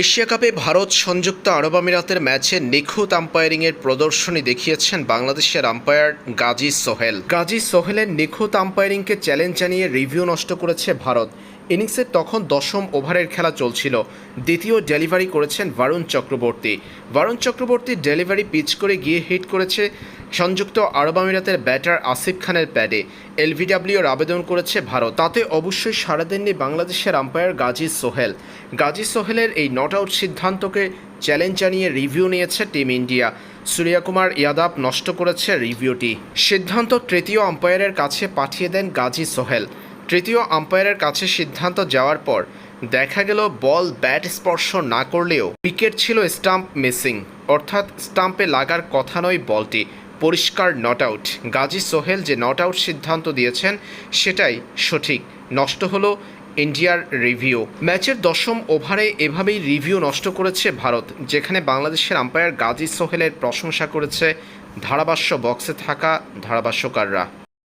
Asia কাপে ভারত সংযুক্ত আরব আমিরাতের ম্যাচে নিখুঁত আম্পায়ারিংয়ের প্রদর্শনী দেখিয়েছেন বাংলাদেশের আম্পায়ার গাজী সোহেল। গাজী সোহেলের নিখুঁত আম্পায়ারিংকে চ্যালেঞ্জ জানিয়ে রিভিউ নষ্ট করেছে ভারত। ইনিংসের তখন দশম ওভারের খেলা চলছিল। দ্বিতীয় ডেলিভারি করেছেন বারুণ চক্রবর্তী। বারুণ চক্রবর্তী ডেলিভারি পিচ করে গিয়ে হিট করেছে সংযুক্ত আরব আমিরাতের ব্যাটার আসিফ খানের প্যাডে এলভিডাব্লিউর আবেদন করেছে ভারত। তাতে অবশ্যই সাড়া দেননি বাংলাদেশের আম্পায়ার গাজী সোহেল। গাজী সোহেলের এই নট আউট সিদ্ধান্তকে চ্যালেঞ্জ জানিয়ে রিভিউ নিয়েছে টিম ইন্ডিয়া। সূর্যকুমার ইয়াদাব নষ্ট করেছে রিভিউটি। সিদ্ধান্ত তৃতীয় আম্পায়ারের কাছে পাঠিয়ে দেন গাজী সোহেল। তৃতীয় আম্পায়ারের কাছে সিদ্ধান্ত যাওয়ার পর দেখা গেল বল ব্যাট স্পর্শ না করলেও উইকেট ছিল স্টাম্প মিসিং। অর্থাৎ স্টাম্পে লাগার কথা নয় বলটি। পরিষ্কার নট আউট গাজী সোহেল যে নট আউট সিদ্ধান্ত দিয়েছেন, সেটাই সঠিক। নষ্ট হলো ইন্ডিয়ার রিভিউ ম্যাচের দশম ওভারে এভাবেই রিভিউ নষ্ট করেছে ভারত, যেখানে বাংলাদেশের আম্পায়ার গাজী সোহেলের প্রশংসা করেছে ধারাভাষ্য বক্সে থাকা ধারাভাষ্যকাররা।